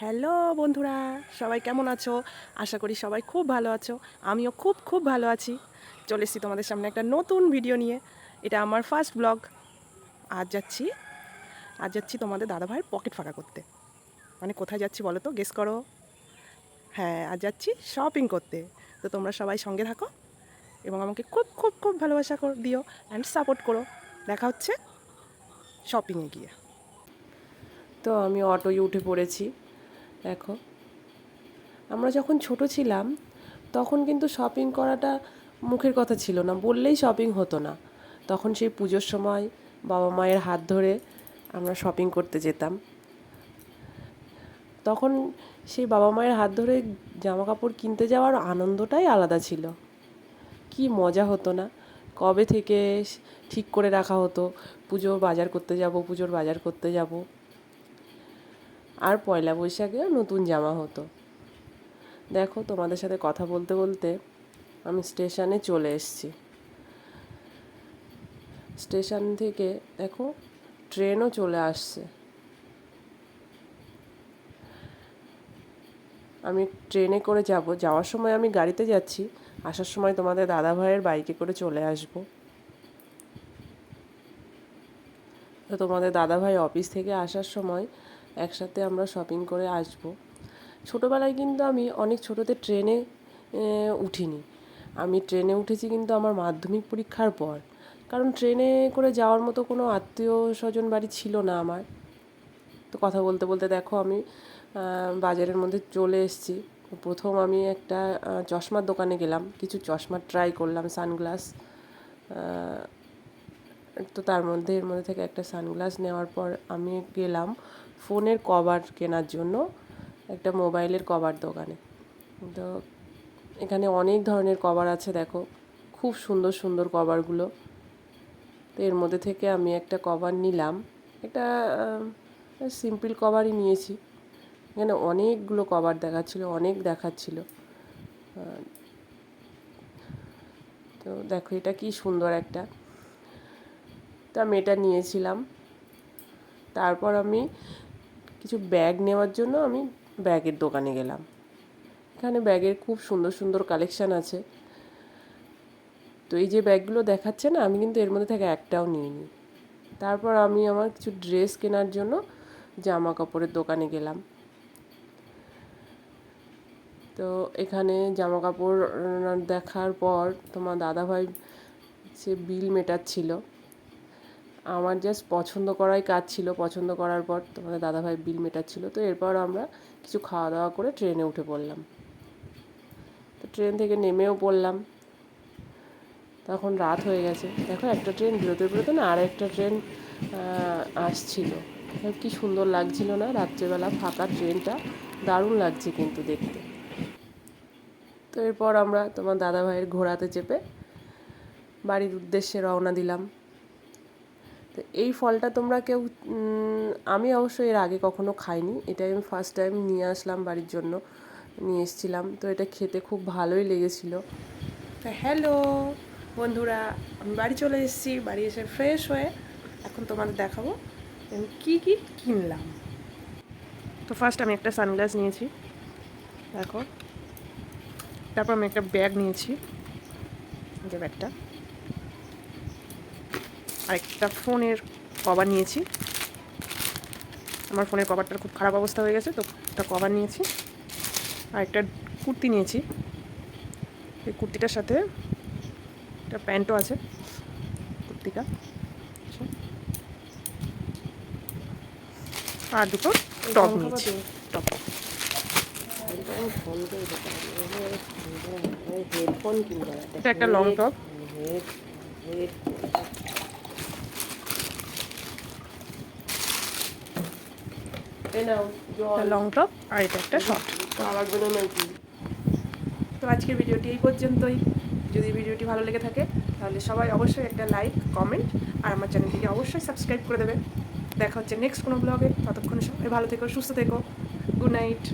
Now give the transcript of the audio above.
Hello বন্ধুরা, সবাই কেমন আছো? আশা করি সবাই খুব ভালো আছো। আমিও খুব খুব ভালো আছি। চলে এসেছি তোমাদের সামনে একটা নতুন ভিডিও নিয়ে। এটা আমার ফার্স্ট ব্লগ আজ যাচ্ছি আজ যাচ্ছি তোমাদের দাদাভাইয়ের পকেট ফাঁকা করতে। মানে কোথায় যাচ্ছি বলো তো? গেস করো। হ্যাঁ আজ যাচ্ছি শপিং করতে। তো তোমরা সবাই সঙ্গে থাকো এবং আমাকে খুব খুব খুব ভালোবাসা কর- দিও অ্যান্ড সাপোর্ট করো। দেখা হচ্ছে শপিংয়ে গিয়ে। তো আমি অটোয় উঠে পড়েছি। দেখো। আমরা যখন ছোট ছিলাম, তখন কিন্তু শপিং করাটা মুখের কথা ছিল না, বললেই শপিং হতো না। তখন সেই পুজোর সময় বাবা মায়ের হাত ধরে আমরা শপিং করতে যেতাম। তখন সেই বাবা মায়ের হাত ধরে জামা কাপড় কিনতে যাওয়ার আনন্দটাই আলাদা ছিল। কি মজা হতো না। কবে থেকে ঠিক করে রাখা হতো, পুজো বাজার করতে যাব, পুজোর বাজার করতে যাব। আর পয়লা বৈশাখেও নতুন জামা হতো। দেখো, তোমাদের সাথে কথা বলতে বলতে আমি স্টেশনে চলে এসেছি। স্টেশন থেকে দেখো, ট্রেনও চলে আসছে। আমি ট্রেনে করে যাব। যাওয়ার সময় আমি গাড়িতে যাচ্ছি। আসার সময় তোমাদের দাদা ভাইয়ের বাইকে করে চলে আসব। তো তোমাদের দাদা ভাই অফিস থেকে আসার সময় একসাথে আমরা শপিং করে আসব। ছোটোবেলায় কিন্তু আমি অনেক ছোটোতে ট্রেনে উঠিনি। আমি ট্রেনে উঠেছি কিন্তু আমার মাধ্যমিক পরীক্ষার পর। কারণ ট্রেনে করে যাওয়ার মতো কোনো আত্মীয় স্বজন বাড়ি ছিল না আমার। তো কথা বলতে বলতে দেখো আমি বাজারের মধ্যে চলে এসেছি। প্রথম আমি একটা চশমার দোকানে গেলাম। কিছু চশমা ট্রাই করলাম সানগ্লাস তো তার মধ্যে, এর মধ্যে থেকে একটা সানগ্লাস নেওয়ার পর আমি গেলাম। ফোনের কভার কেনার জন্য একটা মোবাইলের কভার দোকানে। তো এখানে অনেক ধরনের কভার আছে, দেখো। খুব সুন্দর সুন্দর কভারগুলো। তো এর মধ্যে থেকে আমি একটা কভার নিলাম। একটা সিম্পল কভারই নিয়েছি। এখানে অনেকগুলো কভার দেখাচ্ছিল, অনেক দেখাচ্ছিল। তো দেখো, এটা কি সুন্দর একটা। তো আমি এটা নিয়েছিলাম। তারপর আমি কিছু ব্যাগ নেওয়ার জন্য আমি ব্যাগের দোকানে গেলাম। এখানে ব্যাগের খুব সুন্দর সুন্দর কালেকশান আছে। তো এই যে ব্যাগগুলো দেখাচ্ছে না, আমি কিন্তু এর মধ্যে থেকে একটাও নিইনি। তারপর আমি আমার কিছু ড্রেস কেনার জন্য জামা কাপড়ের দোকানে গেলাম। তো এখানে জামা কাপড় দেখার পর তোমার দাদাভাই সে বিল মেটাচ্ছিল। আমার জাস্ট পছন্দ করাই কাজ ছিল। পছন্দ করার পর তোমাদের দাদাভাই বিল মেটাচ্ছিল। তো এরপর আমরা কিছু খাওয়া দাওয়া করে ট্রেনে উঠে পড়লাম। তো ট্রেন থেকে নেমেও পড়লাম। তখন রাত হয়ে গেছে। দেখো একটা ট্রেন বেরোতে বেরোতে না আর একটা ট্রেন আসছিল। কি সুন্দর লাগছিল না রাত্রেবেলা ফাঁকা ট্রেনটা দারুণ লাগছে কিন্তু দেখতে। তো এরপর আমরা তোমার দাদাভাইয়ের ঘোড়াতে চেপে বাড়ির উদ্দেশ্যে রওনা দিলাম। তো এই ফলটা তোমরা কেউ আমি অবশ্য এর আগে কখনো খাইনি। এটাই আমি ফার্স্ট টাইম নিয়ে আসলাম বাড়ির জন্য, নিয়ে এসেছিলাম। তো এটা খেতে খুব ভালোই লেগেছিল। তো হ্যালো বন্ধুরা, আমি বাড়ি চলে এসেছি, বাড়ি এসে ফ্রেশ হয়ে এখন তোমাদের দেখাবো আমি কী কী কিনলাম। তো ফার্স্ট আমি একটা সানগ্লাস নিয়েছি, দেখো। তারপর আমি একটা ব্যাগ নিয়েছি যে ব্যাগটা আর একটা ফোনের কভার নিয়েছি আমার ফোনের কভারটার খুব খারাপ অবস্থা হয়ে গেছে তো একটা কভার নিয়েছি আর একটা কুর্তি নিয়েছি এই কুর্তিটার সাথে একটা প্যান্টও আছে কুর্তিটা আচ্ছা। আর দুটো টপ নিয়েছি টপ এটা একটা লং টপ লং টপ আর এটা একটা শর্ট তো আজকের ভিডিওটি এই পর্যন্তই। যদি ভিডিওটি ভালো লেগে থাকে তাহলে সবাই অবশ্যই একটা লাইক কমেন্ট আর আমার চ্যানেলটিকে অবশ্যই সাবস্ক্রাইব করে দেবে। দেখা হচ্ছে নেক্সট কোনো ব্লগে। ততক্ষণ সবাই ভালো থেকো সুস্থ থেকো। Good night.